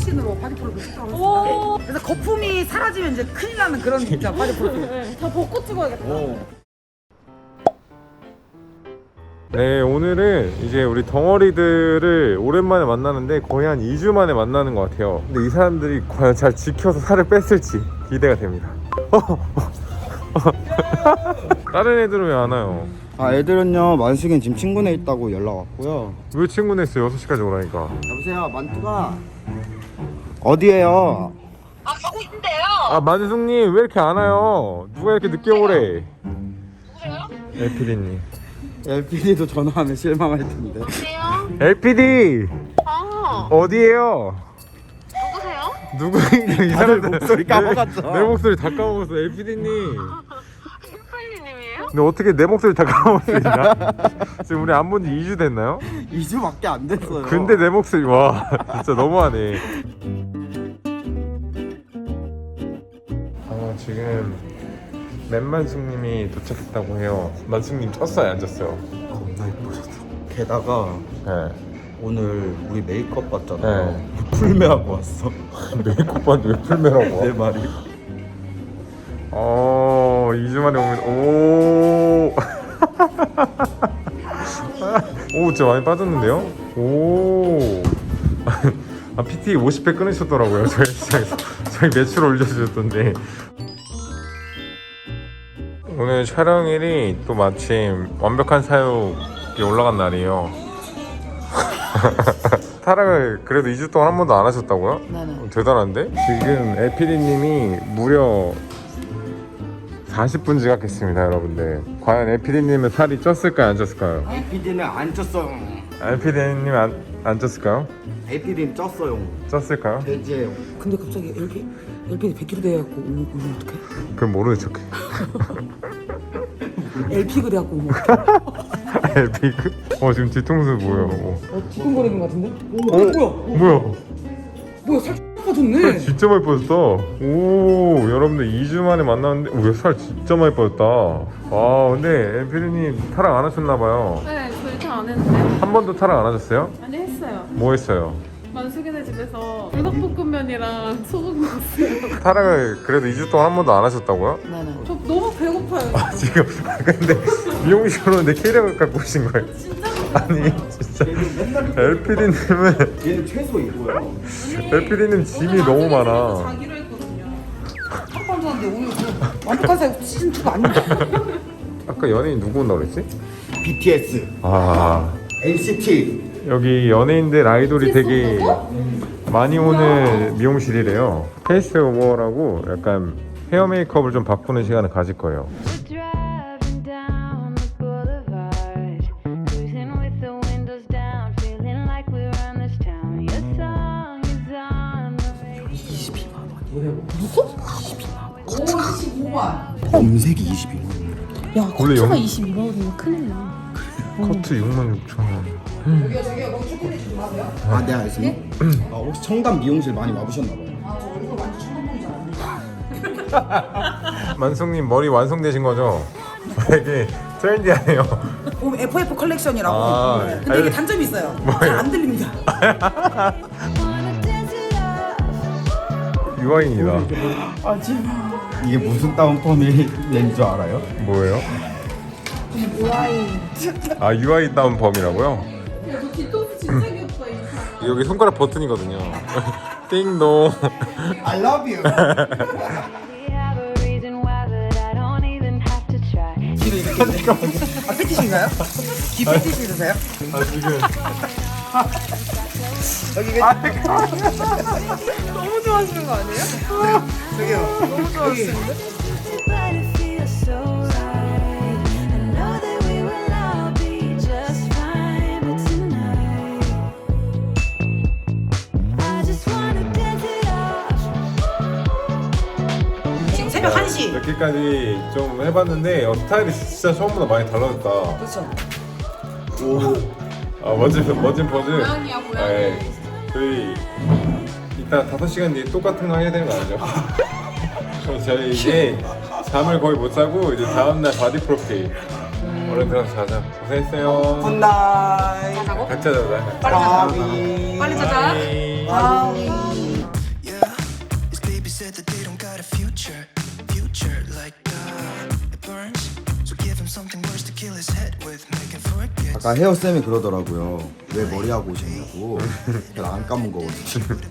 블러신으로 바디 프로필 찍고 오. 있습니다. 그래서 거품이 사라지면 이제 큰일 나는 그런 진짜 바디 프로필. 네, 다 벗고 찍어야겠다. 네, 오늘은 이제 우리 덩어리들을 오랜만에 만나는데 거의 한 2주 만에 만나는 것 같아요. 근데 이 사람들이 과연 잘 지켜서 살을 뺐을지 기대가 됩니다. 다른 애들은 왜 안 와요? 아 애들은요 만숙이 지금 친구네 있다고 연락 왔고요 왜 친구네 있어? 6시까지 오라니까. 여보세요 만두가 어디에요? 아 가고 있는데요. 아, 만숙님 왜 이렇게 안 와요? 누가 이렇게 늦게 오래? 누구세요? LPD님. LPD도 전화하면 실망할 텐데 안녕하세요. LPD! 아 어디에요? 누구세요? 누구 이 사람들 목소리 까먹었죠? 내, 내 목소리 다 까먹었어 LPD님 휘팔리님이에요? 근데 어떻게 내 목소리 다 까먹을 수 있나? 지금 우리 안 본 지 2주 됐나요? 2주밖에 안 됐어요 근데 내 목소리 와 진짜 너무하네 지금 맨만숙님이 도착했다고 해요. 만숙님 쳤어요 앉았어요? 겁나 예쁘셨어. 게다가 네. 오늘 우리 메이크업 봤잖아요. 네. 풀메하고 왔어. 메이크업 봤는데 왜 풀메라고? 내 말이. 어 2주 만에 오면 오. 오 진짜 많이 빠졌는데요? 오. 아 PT 50회 끊으셨더라고요 저희 시장에서. 저희 매출 올려주셨던데 오늘 촬영일이 또 마침 완벽한 사육이 올라간 날이에요 타락을 그래도 2주 동안 한 번도 안 하셨다고요? 네네. 대단한데? 지금 에피디님이 무려 40분 지각했습니다 여러분들 과연 에피디님은 살이 쪘을까요 안 쪘을까요? LPD는 안 쪘어요 에피디님 안, 안 쪘을까요? LPD는 쪘어요 쪘을까요? 돼지예요 근데 갑자기 LP LP 100kg 돼갖고 오면 오면 어떡해? 그럼 모르는 척해 LP가 돼갖고 오면 어떡해? 에피그? 어 지금 뒤통수 보여 어, 어, 뒤뚱거리는 것 같은데? 오, 어? 뭐야? 뭐야 뭐야 살 빠졌네. 진짜 많이 빠졌다 오 여러분들 2주 만에 만났는데 왜살 진짜 많이 빠졌다 아 근데 에피디님 타락 안 하셨나봐요 네, 저 일단 안 했는데요. 한 번도 타락 안 하셨어요? 아니. 뭐 했어요? 만숙이네 집에서 불닭볶음면이랑 소고기 먹었어요. 타락을 그래도 2주 동안 한 번도 안 하셨다고요? 네네. 저 너무 배고파요. 아, 지금 근데 미용실로 오는데 캐리어를 갖고 오신 거예요? 아니 진짜 LPD님은 얘는 최소 이거예요 LPD님 짐이 너무 많아 자기로 했거든요. 한번 샀는데 오늘 그냥 완벽한 사육 시즌 2가 아닌데. 아까 연예인 누구 온다고 그랬지? BTS 아 NCT 여기 연예인들 아이돌이 되게 많이 오는 미용실이래요 페이스 오버라고 약간 헤어 메이크업을 좀 바꾸는 시간을 가질 거예요 Driving down the boulevard, cruising with the windows down, feeling like we run this town. Your song is on the radio. 검색이 22만 야 원래 커트가 영- 22만 원이면 큰일 나. 커트 6만 6천 원 아, 네 알겠습니다. 아, 혹시 청담 미용실 많이 와보셨나봐요. 만숙님 머리 완성되신 거죠? 되게 트렌디하네요 오, FF 컬렉션이라고. 아, 근데 이게 알려- 단점이 있어요. 뭐예요? 잘 안 들립니다. Wanna dance it up. 유아인이다 이게 무슨 다운펌이 낸줄 알아요? 뭐예요? 아 UI 다운 범이라고요? 여기 손가락 버튼이거든요. 띵동. I love you. We have a reason why, but I don't even have to try. 아 패티시인가요? 귀 패티시 드세요? 아 지금 여기 너무 좋아하시는 거 아니에요? But 1시. 여기까지 좀 해봤는데 어, 스타일이 진짜 처음보다 많이 달라졌다. 그렇죠. 아 멋진 멋진 포즈. 고양이야 고양이. 네. 저희 이따 5시간 뒤에 똑같은 거 해야 되는 거 아니죠? 그럼 저희 이제 잠을 거의 못 자고 이제 다음날 바디 프로필 얼른 들어가서 자자. 고생했어요. 굿나잇. 자고? 각자 자자. 빨리 자자. 바비. 빨리 자자. 바이. 아우. 아까 헤어쌤이 그러더라고요. 왜 머리하고 오셨냐고. 안 감은 거거든요.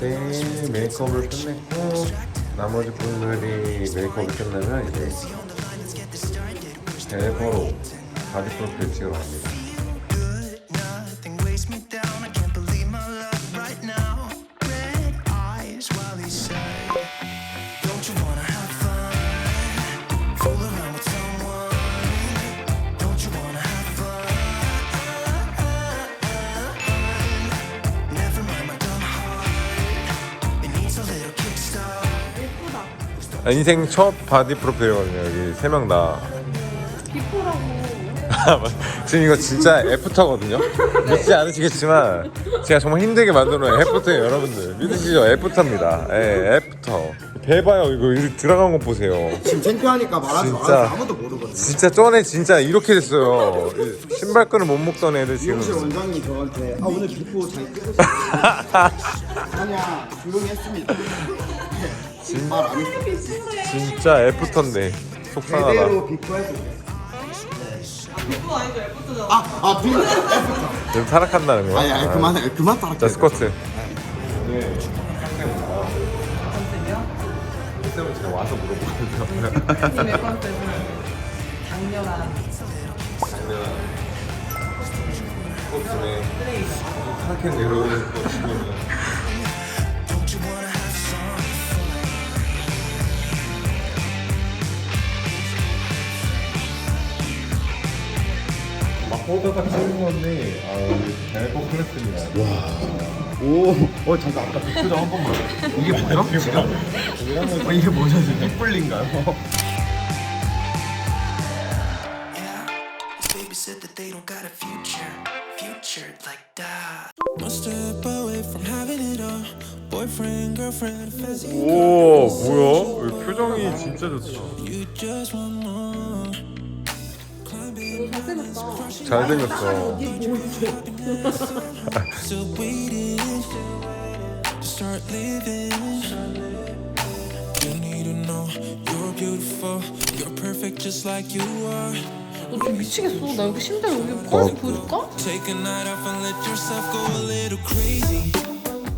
네, 메이크업을 끝냈고 나머지 분들이 메이크업이 끝나면 이제 대버로 바디 프로필 찍으러 갑니다. 아, 인생 첫 바디 프로필이거든요. 여기 세 명 다. 비포라고. 지금 이거 진짜 애프터거든요. 믿지 않으시겠지만 제가 정말 힘들게 만들어놓은 애프터예요, 여러분들. 믿으시죠? 애프터입니다. 예, 애프터. 대봐요, 이거 이거 들어간 거 보세요. 지금 창피하니까 말하지 진짜. 말아서 아무도 모르거든요. 진짜 쩐애 진짜 이렇게 됐어요. 이 신발끈을 못 묶던 애들 미용실 지금. 원장님이 저한테 아 오늘 비포 잘 찍으시네요. 아니야 조용히 했습니다. 했어. 진짜 애프터인데 속상하다. 제대로 비포 해줄게. 그거 아니죠? 예쁘잖아. 아아 비포. 지금 타락한다는 거야? 아니 아니 그만해 그만 따라. 자 스쿼트. 컨셉이요? 제가 와서 물어보거든요. 내 컨셉은 강렬한 스쿼트에 타락해 내려오는 거 지금. 막 호다닥 찍는 건데 아 대박 클래스입니다. 오, 어 잠깐 아까 그 표정 한 번만. 이게 뭐야? 어, 이게 뭐죠 지금? 빅블린가요? Yeah, his baby said that they don't got a future, future like that. One step away from having it all. Boyfriend, girlfriend, fancy. 오 뭐야? 이 표정이 진짜 좋다. You just want more. 잘생겼다. 잘생겼어. Still waiting to start living. You need to know you're beautiful. You're perfect just like you are. 너좀 미치겠어. 나 여기 침대 여기 꺼내서 보여줄까? Take a night off and let yourself go a little crazy.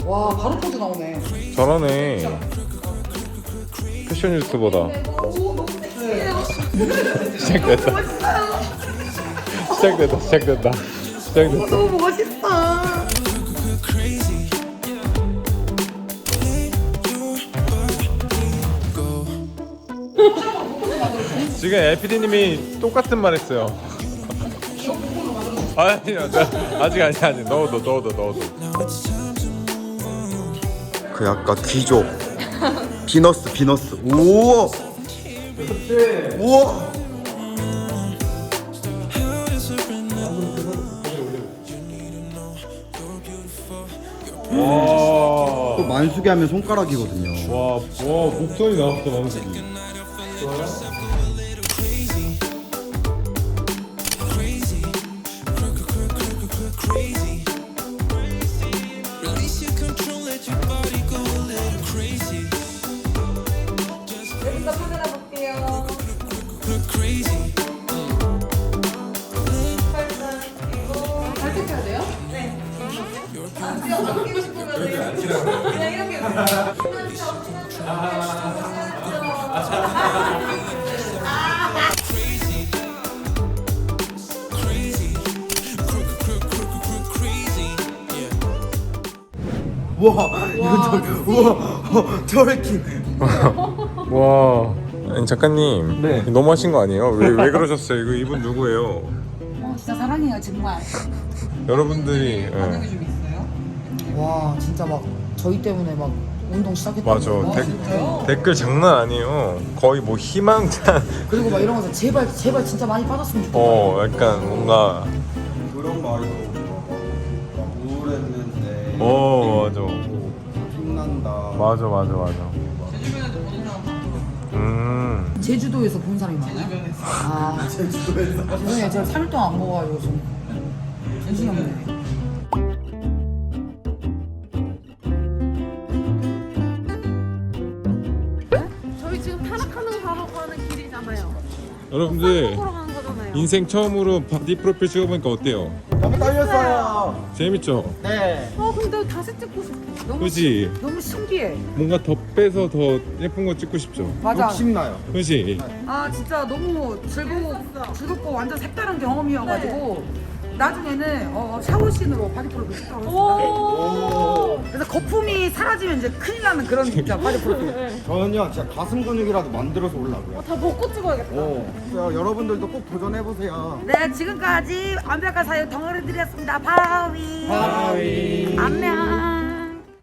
와 바로 포즈 나오네. 잘하네. 패션 유튜버다. 시작됐다. 시작됐다. 시작됐다. 시작됐다. 너무 멋있다. 지금 에피디님이 똑같은 말 했어요. 아니요, 저, 아직 아니 아니 넣어도 넣어도 넣어도. 그 약간 귀족. 비너스 비너스. 우와. 우와. Beautiful. You're 와, 또 만수기 하면 손가락이거든요. 와, 와 목소리 나왔어 방금. crazy. 우와. 저 우와. 어, 트월킹. 와, 아니, 작가님, 네. 너무 하신 거 아니에요? 왜 왜 그러셨어요? 이거 이분 누구예요? 어 진짜 사랑해요 정말. 여러분들이 반응이 예. 좀 있어요? 와 진짜 막 저희 때문에 막 운동 시작했다. 맞아 댓- 댓글 장난 아니에요. 거의 뭐 희망찬 그리고 막 이러면서 제발 제발 진짜 많이 빠졌으면 좋겠다. 어 약간 뭔가 그런 말도 막 우울했는데. 어 맞아 힘난다. 맞아 맞아 맞아. 음 제주도에서 본 사람이 많아요? 아 제주도에서 죄송해요 제가 3일 동안 안 먹어가지고 좀 정신이 없네 여러분들 보러 가는 거잖아요. 인생 처음으로 바디 프로필 찍어보니까 어때요? 너무 떨렸어요. 재밌죠? 네. 어 근데 다시 찍고 싶어. 너무 그지? 너무 신기해. 뭔가 더 빼서 더 예쁜 거 찍고 싶죠? 맞아. 욕심나요. 그지? 아 진짜 너무 즐거워 즐겁고 완전 색다른 경험이어가지고 나중에는 어, 샤워신으로 바디 프로필 찍도록 하겠습니다. 그래서 거품이 사라지면 이제 큰일 나는 그런 진짜 바디 프로필. 저는요 진짜 가슴 근육이라도 만들어서 올라고요. 다 먹고 찍어야겠다. 오. 자, 여러분들도 꼭 도전해 보세요. 네 지금까지 완벽한 사유 덩어리들이었습니다. 바위. 바위. 안녕.